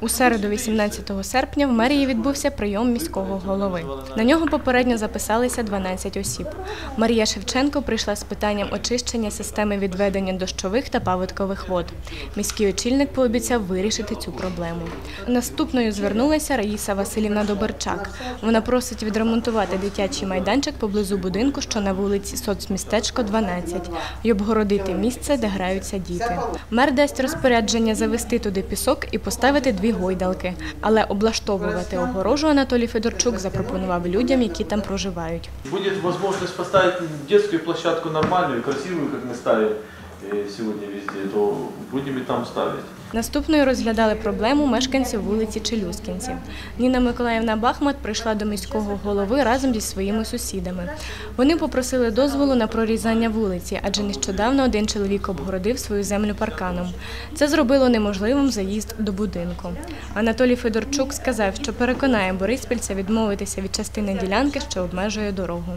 У середу, 18 серпня, в мерії відбувся прийом міського голови. На нього попередньо записалися 12 осіб. Марія Шевченко прийшла з питанням очищення системи відведення дощових та паводкових вод. Міський очільник пообіцяв вирішити цю проблему. Наступною звернулася Раїса Василівна Доберчак. Вона просить відремонтувати дитячий майданчик поблизу будинку, що на вулиці Соцмістечко 12, і обгородити місце, де граються діти. Мер дасть розпорядження завести туди пісок і поставити дві гойдалки. Але облаштовувати огорожу Анатолій Федорчук запропонував людям, які там проживають. Буде можливість поставити дитячу площадку нормальну, красиву, як не ставили сьогодні сегодня везде, то будемо і там ставить. Наступною розглядали проблему мешканців вулиці Челюскінці. Ніна Миколаївна Бахмат прийшла до міського голови разом зі своїми сусідами. Вони попросили дозволу на прорізання вулиці, адже нещодавно один чоловік обгородив свою землю парканом. Це зробило неможливим заїзд до будинку. Анатолій Федорчук сказав, що переконає бориспільця відмовитися від частини ділянки, що обмежує дорогу.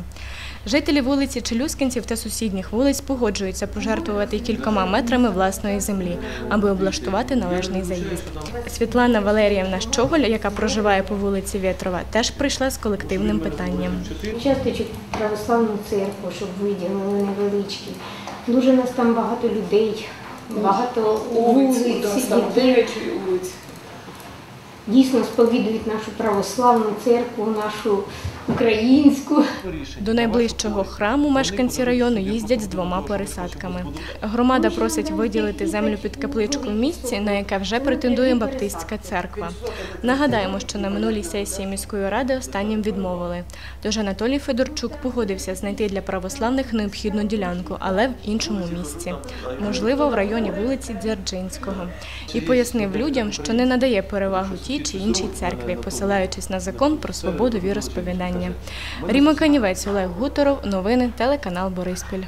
Жителі вулиці Челюскінців та сусідніх вулиць погоджуються пожертвувати кількома метрами власної землі, аби облаштувати належний заїзд. Світлана Валеріївна Щоголь, яка проживає по вулиці Вєтрова, теж прийшла з колективним питанням. Участочок православну церкву, щоб виділили невеличкий. Дуже нас там багато людей, багато вулиць, дітей. Дійсно сповідують нашу православну церкву, нашу українську. До найближчого храму мешканці району їздять з двома пересадками. Громада просить виділити землю під капличку в місці, на яке вже претендує Баптистська церква. Нагадаємо, що на минулій сесії міської ради останнім відмовили. Тож Анатолій Федорчук погодився знайти для православних необхідну ділянку, але в іншому місці, можливо, в районі вулиці Дзержинського. І пояснив людям, що не надає перевагу тій чи іншій церкві, посилаючись на закон про свободу віросповідання. Ріма Канівець, Олег Гуторов, новини, телеканал Бориспіль.